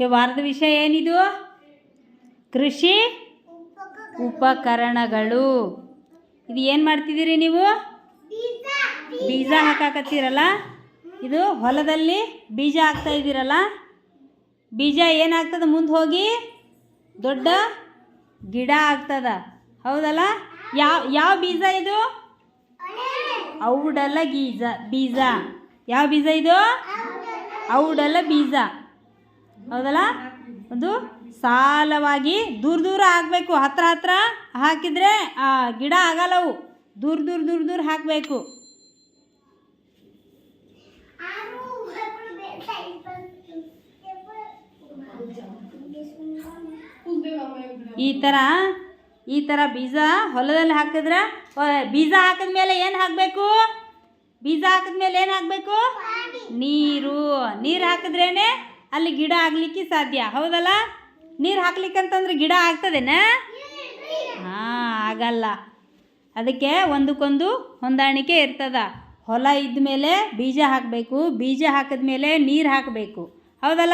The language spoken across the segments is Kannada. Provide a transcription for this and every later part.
ಈ ವಾರದ ವಿಷಯ ಏನಿದು? ಕೃಷಿ ಉಪಕರಣಗಳು. ಇದು ಏನು ಮಾಡ್ತಿದ್ದೀರಿ ನೀವು? ಬೀಜ ಹಾಕಾಕತ್ತೀರಲ್ಲ? ಇದು ಹೊಲದಲ್ಲಿ ಬೀಜ ಹಾಕ್ತಾ ಇದ್ದೀರಲ್ಲ? ಬೀಜ ಏನಾಗ್ತದೆ ಮುಂದೆ ಹೋಗಿ? ದೊಡ್ಡ ಗಿಡ ಆಗ್ತದ. ಹೌದಲ್ಲ? ಯಾವ ಯಾವ ಬೀಜ ಇದು? ಔಡಲ ಗೀಜ, ಬೀಜ. ಯಾವ ಬೀಜ ಇದು? ಔಡಲ ಬೀಜ. ಹೌದಲ್ಲ? ಒಂದು ಸಾಲವಾಗಿ ದೂರ ದೂರ ಹಾಕಬೇಕು. ಹತ್ರ ಹತ್ರ ಹಾಕಿದರೆ, ಆ, ಗಿಡ ಆಗಲ್ಲವು ದೂರ ದೂರ ದೂರ ದೂರ ಹಾಕಬೇಕು. ಈ ಥರ ಈ ಥರ ಬೀಜ ಹೊಲದಲ್ಲಿ ಹಾಕಿದ್ರೆ ಬೀಜ ಹಾಕಿದ ಮೇಲೆ ಏನು ಹಾಕಬೇಕು? ಬೀಜ ಹಾಕಿದ್ಮೇಲೆ ಏನು ಹಾಕಬೇಕು? ನೀರು. ನೀರು ಹಾಕಿದ್ರೇನೆ ಅಲ್ಲಿ ಗಿಡ ಆಗಲಿಕ್ಕೆ ಸಾಧ್ಯ. ಹೌದಲ್ಲ? ನೀರು ಹಾಕ್ಲಿಕ್ಕಂತಂದ್ರೆ ಗಿಡ ಆಗ್ತದೇನಾ? ಹಾಂ, ಆಗಲ್ಲ. ಅದಕ್ಕೆ ಒಂದಕ್ಕೊಂದು ಹೊಂದಾಣಿಕೆ ಇರ್ತದ. ಹೊಲ ಇದ್ಮೇಲೆ ಬೀಜ ಹಾಕಬೇಕು. ಬೀಜ ಹಾಕಿದ್ಮೇಲೆ ನೀರು ಹಾಕಬೇಕು. ಹೌದಲ್ಲ?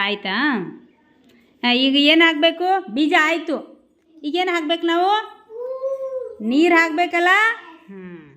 ಆಯ್ತಾ? ಈಗ ಏನು ಹಾಕಬೇಕು? ಬೀಜ ಆಯಿತು. ಈಗೇನು ಹಾಕ್ಬೇಕು ನಾವು? ನೀರು ಹಾಕಬೇಕಲ್ಲ? ಹ್ಞೂ